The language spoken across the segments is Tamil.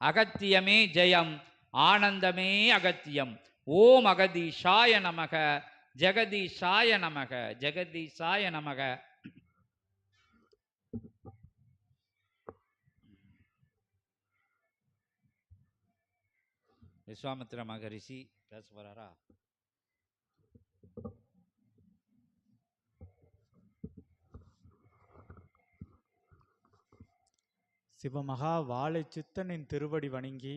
அகத்தியமே ஜெயம் ஆனந்தமே அகத்தியம். ஓம் அகதீஷாய நமக ஜெகதீஷாய நமக ஜெகதீஷாய நமக. விஸ்வாமித்ர மகரிஷி பேச போறாரா? சிவமகா வாழை சித்தனின் திருவடி வணங்கி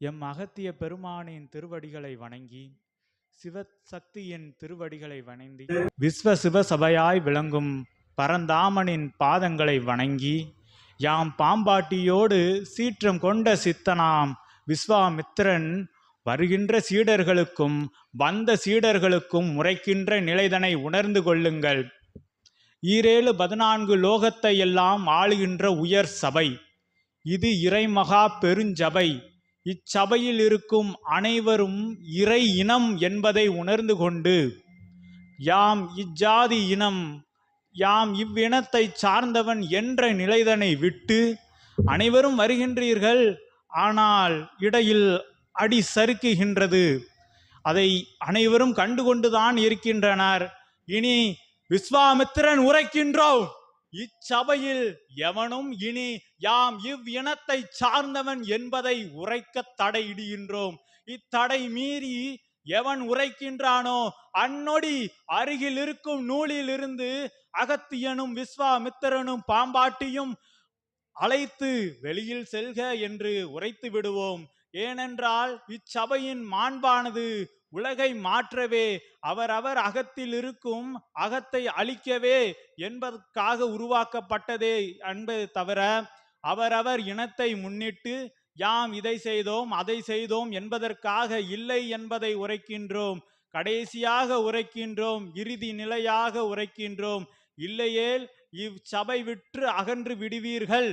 எம் அகத்திய பெருமானின் திருவடிகளை வணங்கி சிவசக்தியின் திருவடிகளை வணங்கி விஸ்வ சிவ சபையாய் விளங்கும் பரந்தாமனின் பாதங்களை வணங்கி யாம் பாம்பாட்டியோடு சீற்றம் கொண்ட சித்தனாம் விஸ்வாமித்திரன் வருகின்ற சீடர்களுக்கும் வந்த சீடர்களுக்கும் முறைக்கின்ற நிலைதனை உணர்ந்து கொள்ளுங்கள். ஈரேழு பதினான்கு லோகத்தை எல்லாம் ஆளுகின்ற உயர் சபை. இது இறைமகா பெருஞ்சபை. இச்சபையில் இருக்கும் அனைவரும் இறை இனம் என்பதை உணர்ந்து கொண்டு யாம் இஜாதி இனம் யாம் இவ்வினத்தை சார்ந்தவன் என்ற நிலைதனை விட்டு அனைவரும் வருகின்றீர்கள். ஆனால் இடையில் அடி சறுக்குகின்றது. அதை அனைவரும் கண்டுகொண்டுதான் இருக்கின்றனர். இனி விஸ்வாமித்திரன் உரைக்கின்றோம். இச்சபையில் எவனும் இனி யாம் இவ் இனத்தை சார்ந்தவன் என்பதை உரைக்க தடையிடுகின்றோம். இத்தடை மீறி எவன் உரைக்கின்றானோ அந்நொடி அருகில் இருக்கும் நூலிலிருந்து அகத்தியனும் விஸ்வாமித்திரனும் பாம்பாட்டியும் அழைத்து வெளியில் செல்க என்று உரைத்து விடுவோம். ஏனென்றால் இச்சபையின் மாண்பானது உலகை மாற்றவே அவரவர் அகத்தில் இருக்கும் அகத்தை அழிக்கவே என்பதற்காக உருவாக்கப்பட்டதே என்பது தவிர அவரவர் இனத்தை முன்னிட்டு யாம் இதை செய்தோம் அதை செய்தோம் என்பதற்காக இல்லை என்பதை உரைக்கின்றோம். கடைசியாக உரைக்கின்றோம் இறுதி நிலையாக உரைக்கின்றோம். இல்லையேல் இச்சபை விற்று அகன்று விடுவீர்கள்.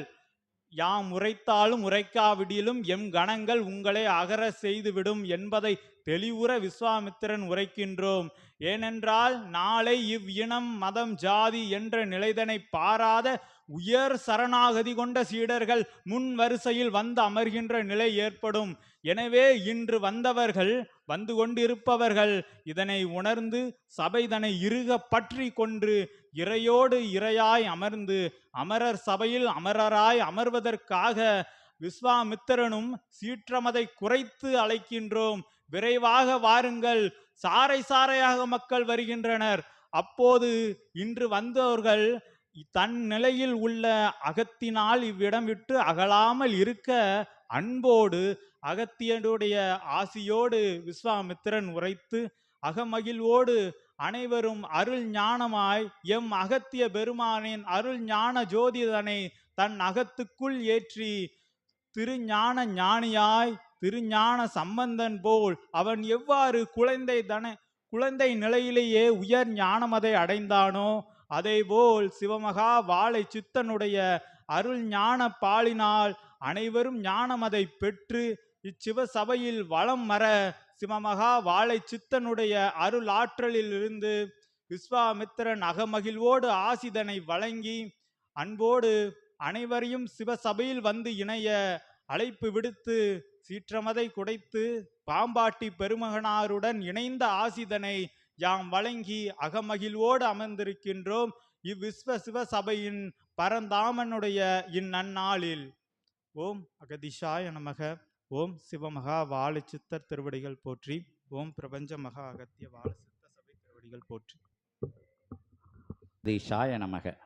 யாம் உரைத்தாலும் உரைக்காவிடிலும் எம் கணங்கள் உங்களை அகர செய்துவிடும் என்பதை தெளிவுற விஸ்வாமித்திரன் உரைக்கின்றோம். ஏனென்றால் நாளை இவ் இனம் மதம் ஜாதி என்ற நிலைதனை பாராத உயர் சரணாகதி கொண்ட சீடர்கள் முன் வரிசையில் வந்து அமர்கின்ற நிலை ஏற்படும். எனவே இன்று வந்தவர்கள் வந்து கொண்டிருப்பவர்கள் இதனை உணர்ந்து சபைதனை இருக பற்றி கொன்று இறையோடு இறையாய் அமர்ந்து அமரர் சபையில் அமரராய் அமர்வதற்காக விஸ்வாமித்திரனும் சீற்றமதை குறைத்து அழைக்கின்றோம். விரைவாக வாருங்கள். சாறை சாறையாக மக்கள் வருகின்றனர். அப்போது இன்று வந்தவர்கள் தன் நிலையில் உள்ள அகத்தினால் இவ்விடம் விட்டு அகலாமல் இருக்க அன்போடு அகத்தியனுடைய ஆசியோடு விஸ்வாமித்திரன் உரைத்து அகமகிழ்வோடு அனைவரும் அருள் ஞானமாய் எம் அகத்திய பெருமானின் அருள் ஞான ஜோதிதனை தன் அகத்துக்குள் ஏற்றி திருஞான ஞானியாய் திருஞான சம்பந்தன் போல் அவன் எவ்வாறு குழந்தை தன குழந்தை நிலையிலேயே உயர் ஞானமதை அடைந்தானோ அதேபோல் சிவமகா வாழை சித்தனுடைய அருள் ஞான பாலினால் அனைவரும் ஞானமதை பெற்று இச்சிவ சபையில் வளம் மர சிவமகா வாழை சித்தனுடைய அருள் ஆற்றலிலிருந்து விஸ்வாமித்திரன் அகமகிழ்வோடு ஆசிதனை வழங்கி அன்போடு அனைவரையும் சிவசபையில் வந்து இணைய அழைப்பு விடுத்து சீற்றமதை குடைத்து பாம்பாட்டி பெருமகனாருடன் இணைந்த ஆசிதனை யாம் வழங்கி அகமகிழ்வோடு அமர்ந்திருக்கின்றோம். இவ்விஸ்வ சிவ சபையின் பரந்தாமனுடைய இந்நன்னாளில். ஓம் அகதிஷாய நமக. ஓம் சிவமகா வாழ சித்தர் திருவடிகள் போற்றி. ஓம் பிரபஞ்ச மகா அகத்திய வாழ சித்த சபை திருவடிகள் போற்றி. திஷாய நமக.